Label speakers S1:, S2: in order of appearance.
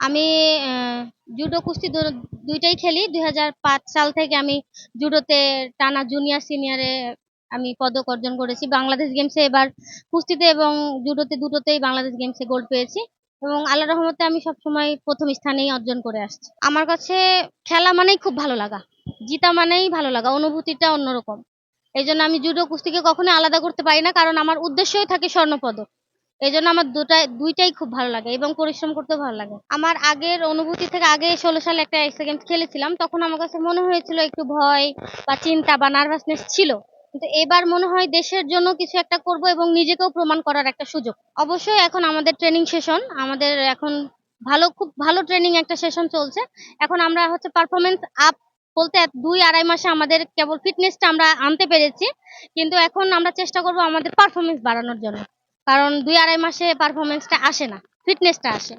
S1: আমি জুডো কুস্তি দুইটাই খেলি। দুই হাজার পাঁচ সাল থেকে আমি জুডোতে টানা জুনিয়র সিনিয়রে আমি পদক অর্জন করেছি। বাংলাদেশ গেমসে এবার কুস্তিতে এবং জুডোতে দুটোতেই বাংলাদেশ গেমসে গোল্ড পেয়েছি এবং আল্লাহ রহমতে আমি সবসময় প্রথম স্থানেই অর্জন করে আসছি। আমার কাছে খেলা মানেই খুব ভালো লাগা। জিতা মানেই ভালো লাগা। অনুভূতিটা অন্যরকম। এই জন্য আমি জুডো কুস্তিকে কখনোই আলাদা করতে পারি না। কারণ আমার উদ্দেশ্যই থাকে স্বর্ণপদক। এই জন্য আমার দুটাই, দুইটাই খুব ভালো লাগে এবং পরিশ্রম করতেও ভালো লাগে। আমার আগের অনুভূতি থেকে আগে ষোলো সালে একটা এক্সট্রা গেমস খেলেছিলাম, তখন আমার কাছে মনে হয়েছিল একটু ভয় বা চিন্তা বা নার্ভাসনেস ছিল। কিন্তু এবার মনে হয় দেশের জন্য কিছু একটা করব এবং নিজেকেও প্রমাণ করার একটা সুযোগ। অবশ্যই এখন আমাদের ট্রেনিং সেশন আমাদের এখন ভালো, খুব ভালো ট্রেনিং একটা সেশন চলছে। এখন আমরা হচ্ছে পারফরমেন্স আপ বলতে দুই আড়াই মাসে আমাদের কেবল ফিটনেসটা আমরা আনতে পেরেছি। কিন্তু এখন আমরা চেষ্টা করব আমাদের পারফরমেন্স বাড়ানোর জন্য। কারণ দুই আড়াই মাসে পারফরমেন্সটা আসে না ফিটনেসটা আসে।